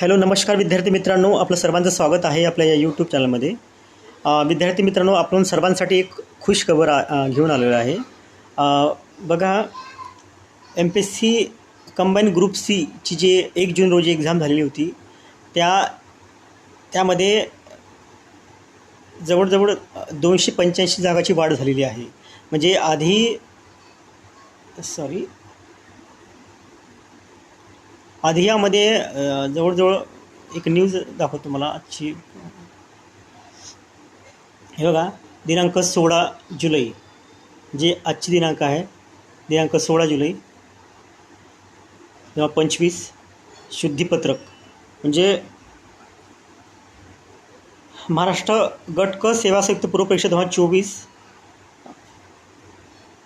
Hello नमस्कार विद्यार्थी मित्रांनो. आपलं सर्वांचं स्वागत आहे आपल्या या यूट्यूब चॅनलमध्ये विद्यार्थी मित्रांनो आपण सर्वांसाठी एक खुश खबर आ- घेऊन आलेलो आहे. बघा M P S C combine group सीची जे एक जून रोजी एक्झाम झालेली होती त्या त्यामध्ये जवळजवळ दोनशे पंच्याऐंशी जागाची वाढ झालेली आहे. म्हणजे आधी सॉरी आधी यामध्ये जवळजवळ एक न्यूज दाखवतो मला आजची. हे बघा दिनांक सोळा जुलै जे आजची दिनांक आहे दिनांक सोळा जुलै किंवा पंचवीस शुद्धीपत्रक. म्हणजे महाराष्ट्र गट क सेवा संयुक्त पूर्व परीक्षा दोन हजार चोवीस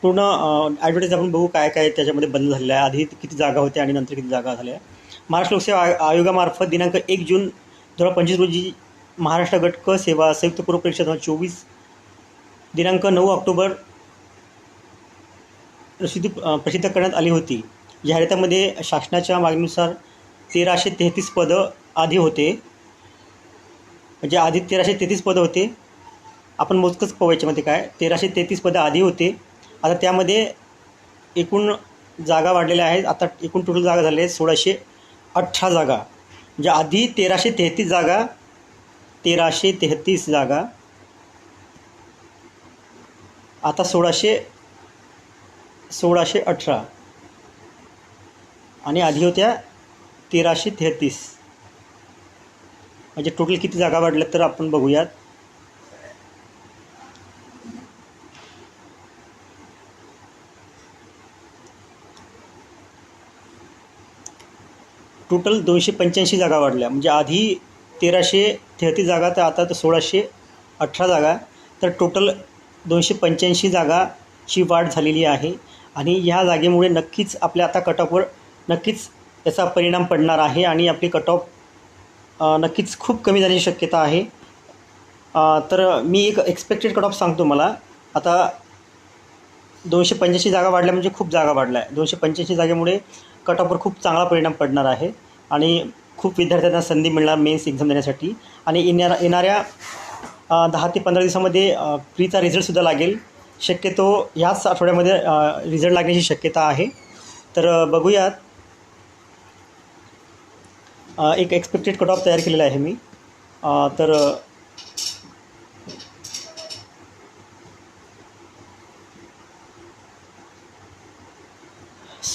पूर्ण ॲडव्हर्टाईज आपण बघू काय काय त्याच्यामध्ये बंद झालेलं आहे आधी किती जागा होत्या आणि नंतर किती जागा झाल्या. महाराष्ट्र लोकसेवा आयोगामार्फत दिनांक एक जून दोन हजार पंचवीस रोजी महाराष्ट्र गट क सेवा संयुक्त पूर्व परीक्षा दोन हजार चोवीस दिनांक नऊ ऑक्टोबर प्रसिद्धी प्रसिद्ध करण्यात आली होती. जाहिरातीमध्ये शासनाच्या मागणीनुसार तेराशे तेहतीस पदं आधी होते. म्हणजे आधी तेराशे तेहतीस पदं होते. आपण मोजकंच पाहू याच्यामध्ये काय? तेराशे तेहतीस पदं आधी होते. आता त्यामध्ये एकूण जागा वाढलेल्या आहेत. आता एकूण टोटल जागा झाल्या आहेत सोळाशे अठरा जागा. म्हणजे आधी तेराशे तेहतीस जागा तेराशे तेहतीस जागा. आता सोळाशे सोळाशे अठरा. आणि आधी होत्या तेराशे तेहतीस. म्हणजे टोटल किती जागा वाढल्या तर आपण बघूयात. टोटल दोनशे पंच्याऐंशी जागा वाढल्या. म्हणजे आधी तेराशे तेहतीस जागा तर आता तर सोळाशे अठरा जागा. तर टोटल दोनशे पंच्याऐंशी जागाची वाढ झालेली आहे. आणि ह्या जागेमुळे नक्कीच आपल्या आता कटऑफवर नक्कीच याचा परिणाम पडणार आहे आणि आपली कटऑफ नक्कीच खूप कमी जाण्याची शक्यता आहे. तर मी एक एक्सपेक्टेड कट ऑफ सांगतो मला. आता दोनशे पंच्याऐंशी जागा वाढल्या म्हणजे खूप जागा वाढल्या. आहे दोनशे पंच्याऐंशी जागेमुळे कट ऑफवर खूप चांगला परिणाम पडणार आहे. आणि खूप विद्यार्थ्यांना संधी मिळणार मेन्स एक्झाम देण्यासाठी. आणि येणाऱ्या येणाऱ्या दहा ते पंधरा दिवसामध्ये प्रीचा रिझल्टसुद्धा लागेल. शक्यतो ह्याच आठवड्यामध्ये रिझल्ट लागण्याची शक्यता आहे. तर बघूयात. एक एक्सपेक्टेड कट ऑफ तयार केलेला आहे मी. तर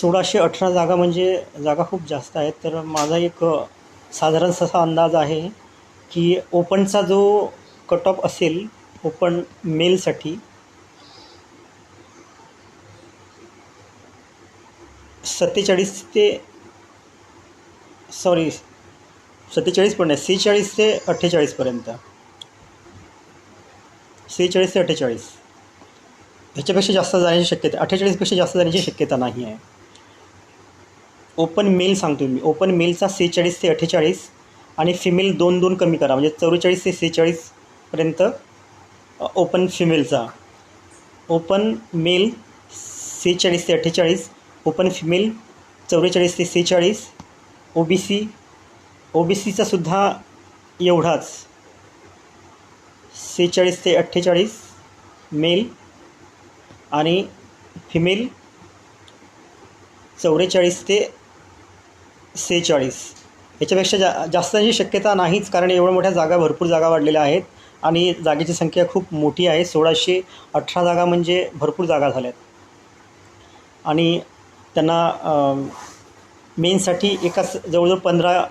सोळाशे अठरा जागा म्हणजे जागा खूप जास्त आहेत. तर माझा एक साधारण असा अंदाज आहे की ओपनचा जो कट ऑफ असेल ओपन मेलसाठी सत्तेचाळीस ते सॉरी सत्तेचाळीस पण नाही सेहेचाळीस ते अठ्ठेचाळीसपर्यंत सेहेचाळीस ते अठ्ठेचाळीस. ह्याच्यापेक्षा जास्त जाण्याची शक्यता अठ्ठेचाळीसपेक्षा जास्त जाण्याची शक्यता नाही आहे. ओपन मेल सांगतो मी. ओपन मेलचा सेहेचाळीस ते अठ्ठेचाळीस आणि फिमेल दोन दोन कमी करा. म्हणजे चौवेचाळीस ते सेहेचाळीसपर्यंत ओपन फिमेलचा. ओपन मेल सेहेचाळीस ते अठ्ठेचाळीस ओपन फिमेल चौवेचाळीस ते सेहेचाळीस O B C O B सीचा सुद्धा एवढाच. सेहेचाळीस ते अठ्ठेचाळीस मेल आणि फिमेल चौवेचाळीस ते सेहेचाळीस याच्यापेक्षा जा जास्तची शक्यता नाहीच कारण एवढ्या मोठ्या जागा भरपूर जागा वाढलेल्या आहेत आणि जागेची संख्या खूप मोठी आहे. सोळाशे अठरा जागा म्हणजे भरपूर जागा झाल्यात. आणि त्यांना मेनसाठी एकाच जवळजवळ पंधरा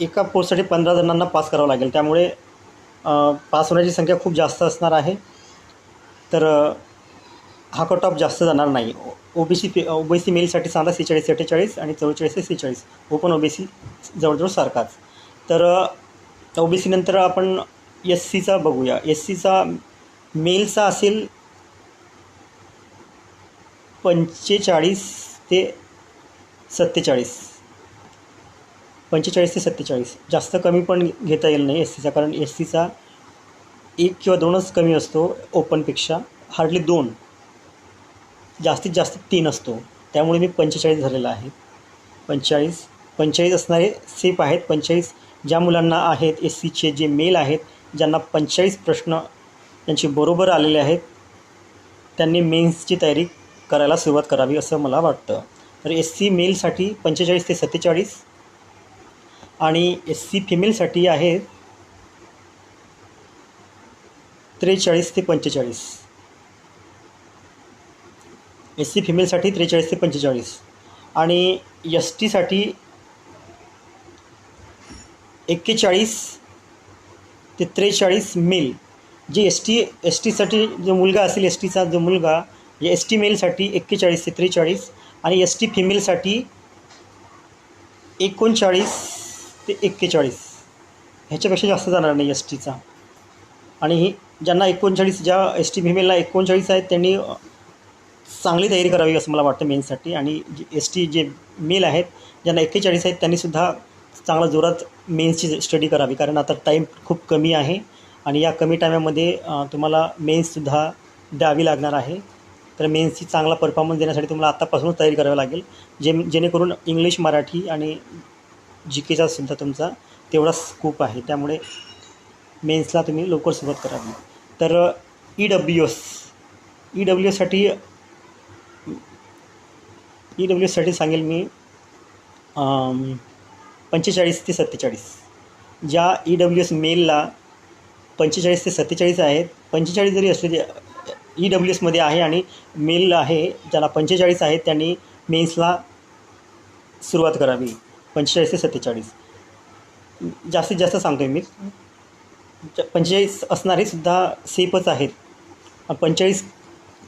एका पोस्टसाठी पंधरा जणांना पास करावं लागेल. त्यामुळे पास होण्याची संख्या खूप जास्त असणार आहे. तर हा कट ऑफ जास्त जाणार नाही. O B C O B C मेलसाठी सांगा सेहेचाळीस अठ्ठेचाळीस आणि चव्वेचाळीस ते सेहेचाळीस ओपन ओ बी सी जवळजवळ सारखाच. तर ओ बी सी नंतर आपण एस सीचा बघूया. एस सीचा मेलचा असेल पंचेचाळीस ते सत्तेचाळीस. पंचेचाळीस ते सत्तेचाळीस. जास्त कमी पण घेता येईल नाही एस सीचा कारण एस सीचा एक किंवा दोनच कमी असतो ओपनपेक्षा हार्डली दोन. जास्तीत जास्त तीन असतो. त्यामुळे मी पंचेचाळीस झालेला आहे. पंचेचाळीस पंचेचाळीस असणारे सेफ आहेत. पंचेचाळीस ज्या मुलांना आहेत एस सीचे जे मेल आहेत ज्यांना पंचेचाळीस प्रश्न त्यांचे बरोबर आलेले आहेत त्यांनी मेन्सची तयारी करायला सुरुवात करावी असं मला वाटतं. तर एस सी मेलसाठी पंचेचाळीस ते सत्तेचाळीस आणि एस सी फिमेलसाठी आहे त्रेचाळीस ते पंचेचाळीस. एस सी फिमेलसाठी त्रेचाळीस ते पंचेचाळीस. आणि एस टीसाठी एक्केचाळीस ते त्रेचाळीस मेल. जे एस टी एस टीसाठी जो मुलगा असेल एस टीचा जो मुलगा एस टी मेलसाठी एक्केचाळीस ते त्रेचाळीस आणि एस टी फिमेलसाठी एकोणचाळीस ते एक्केचाळीस ह्याच्यापेक्षा जास्त जाणार नाही एस टीचा. आणि ज्यांना एकोणचाळीस ज्या एस टी फिमेलला एकोणचाळीस आहेत त्यांनी चांगली तयारी करावी असं मला वाटतं मेन्ससाठी आणि एस टी जे मेल आहेत ज्यांना एक्केचाळीस आहेत त्यांनीसुद्धा चांगला जोरात मेन्सची स्टडी करावी. कारण आता टाईम खूप कमी आहे आणि या कमी टायमामध्ये तुम्हाला मेन्ससुद्धा द्यावी लागणार आहे. तर मेन्सची चांगला परफॉर्मन्स देण्यासाठी तुम्हाला आत्तापासूनच तयारी करावी लागेल. जे जेणेकरून इंग्लिश मराठी आणि जी केचा सुद्धा तुमचा तेवढा स्कोप आहे. त्यामुळे मेन्सला तुम्ही लवकर सुरुवात करावी. तर E W S E W एससाठी E W एससाठी सांगेल मी पंचेचाळीस ते सत्तेचाळीस. ज्या ई डब्ल्यू एस मेलला पंचेचाळीस ते सत्तेचाळीस आहेत पंचेचाळीस जरी असले ई डब्ल्यू एसमध्ये आहे आणि मेल आहे ज्याला पंचेचाळीस आहेत त्यांनी मेन्सला सुरुवात करावी पंचेचाळीस ते सत्तेचाळीस. जास्तीत जास्त सांगतो आहे मी पंचेचाळीस असणारे सुद्धा सेफच आहेत. पंचेचाळीस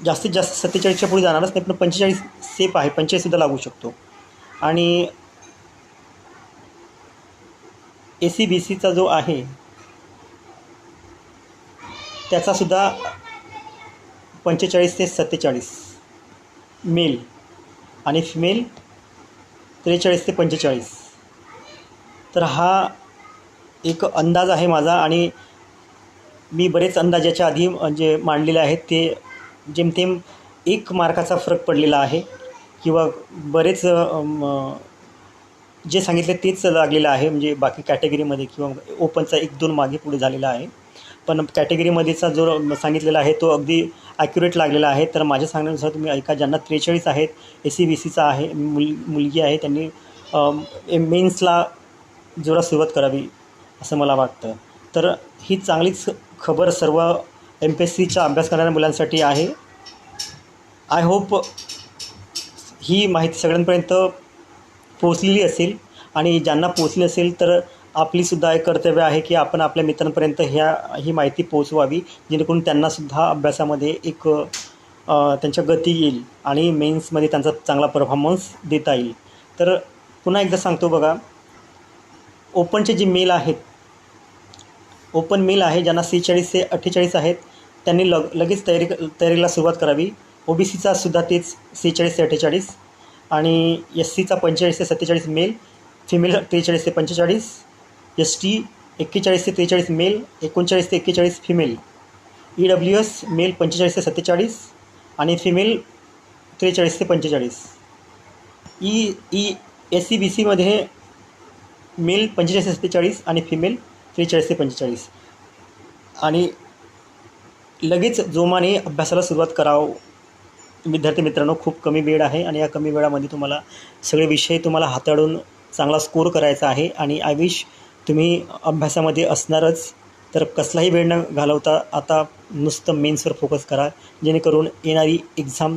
जास्तीत जास्त सत्तेचाळीसच्या पुढे जाणारच नाही पण पंचेचाळीस सेफ आहे. पंचेचाळीससुद्धा लागू शकतो. आणि ए सी बी सीचा जो आहे त्याचासुद्धा पंचेचाळीस ते सत्तेचाळीस मेल आणि फिमेल त्रेचाळीस ते पंचेचाळीस. तर हा एक अंदाज आहे माझा आणि मी बरेच अंदाजाच्या आधी जे मांडलेले आहेत ते जेमतेम एक मार्काचा फरक पडलेला आहे किंवा बरेच जे सांगितले तेच लागलेलं आहे म्हणजे बाकी कॅटेगरीमध्ये किंवा ओपनचा एक दोन मागे पुढे झालेला आहे. पण कॅटेगरीमध्येचा जो सांगितलेला आहे तो अगदी ॲक्युरेट लागलेला आहे. तर माझ्या सांगण्यानुसार तुम्ही ऐका ज्यांना त्रेचाळीस आहेत ए सी बी सीचा आहे मुल मुलगी आहे त्यांनी मेन्सला जोरात सुरुवात करावी असं मला वाटतं. तर ही चांगलीच खबर सर्व एम पी एस सीचा अभ्यास करणाऱ्या मुलांसाठी आहे. आय होप ही माहिती सगळ्यांपर्यंत पोचलेली असेल आणि ज्यांना पोचली असेल तर आपलीसुद्धा एक कर्तव्य आहे की आपण आपल्या मित्रांपर्यंत ह्या ही माहिती पोचवावी जेणेकरून त्यांनासुद्धा अभ्यासामध्ये एक त्यांच्या गती येईल आणि मेन्समध्ये त्यांचा चांगला परफॉर्मन्स देता येईल. तर पुन्हा एकदा सांगतो बघा ओपनचे जे मेल आहेत ओपन मेल आहे ज्यांना सेहेचाळीस ते अठ्ठेचाळीस आहेत त्यांनी लग लगेच तयारी तयारीला सुरुवात करावी. ओ बी सीचा सुद्धा तेच सेहेचाळीस ते अठ्ठेचाळीस आणि एस सीचा पंचेचाळीस ते सत्तेचाळीस मेल फिमेल त्रेचाळीस ते पंचेचाळीस एस टी एक्केचाळीस ते त्रेचाळीस मेल एकोणचाळीस ते एक्केचाळीस female. E W S male पंचेचाळीस ते सत्तेचाळीस आणि फिमेल त्रेचाळीस ते पंचेचाळीस. E E S C B सीमध्ये मेल पंचेचाळीस ते सत्तेचाळीस आणि फिमेल त्रेचाळीस ते पंचेचाळीस. आणि लगेच जोमाने अभ्यासाला सुरुवात करावं. विद्यार्थी मित्रांनो खूप कमी वेळ आहे आणि या कमी वेळामध्ये तुम्हाला सगळे विषय तुम्हाला हाताळून चांगला स्कोर करायचा आहे आणि आय विश तुम्ही अभ्यासामध्ये असणारच. तर कसलाही वेळ न घालवता आता नुसतं मेन्सवर फोकस करा. जेणेकरून येणारी एक्झाम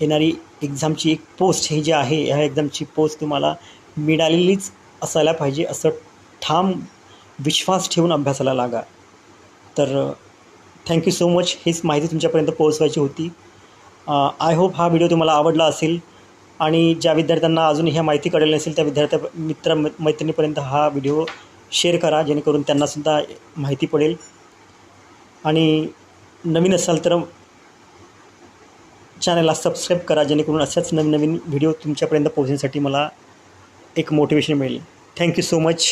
येणारी एक्झामची एक पोस्ट ही जी आहे ह्या एक्झामची पोस्ट तुम्हाला मिळालेलीच असायला पाहिजे असं ठाम विश्वास ठेवून अभ्यासाला लागा. तर थँक्यू सो मच हीच माहिती तुमच्यापर्यंत पोहोचवायची होती. आय होप हा व्हिडिओ तुम्हाला आवडला असेल. आणि ज्या विद्यार्थ्यांना अजून ह्या माहिती कळली नसेल त्या विद्यार्थ्या मित्र मै- मैत्रिणीपर्यंत हा व्हिडिओ शेअर करा. जेणेकरून त्यांनासुद्धा माहिती पडेल. आणि नवीन असाल तर चॅनलला सबस्क्राईब करा. जेणेकरून अशाच नवीन नवीन व्हिडिओ तुमच्यापर्यंत पोहोचण्यासाठी मला एक मोटिवेशन मिळेल. Thank you so much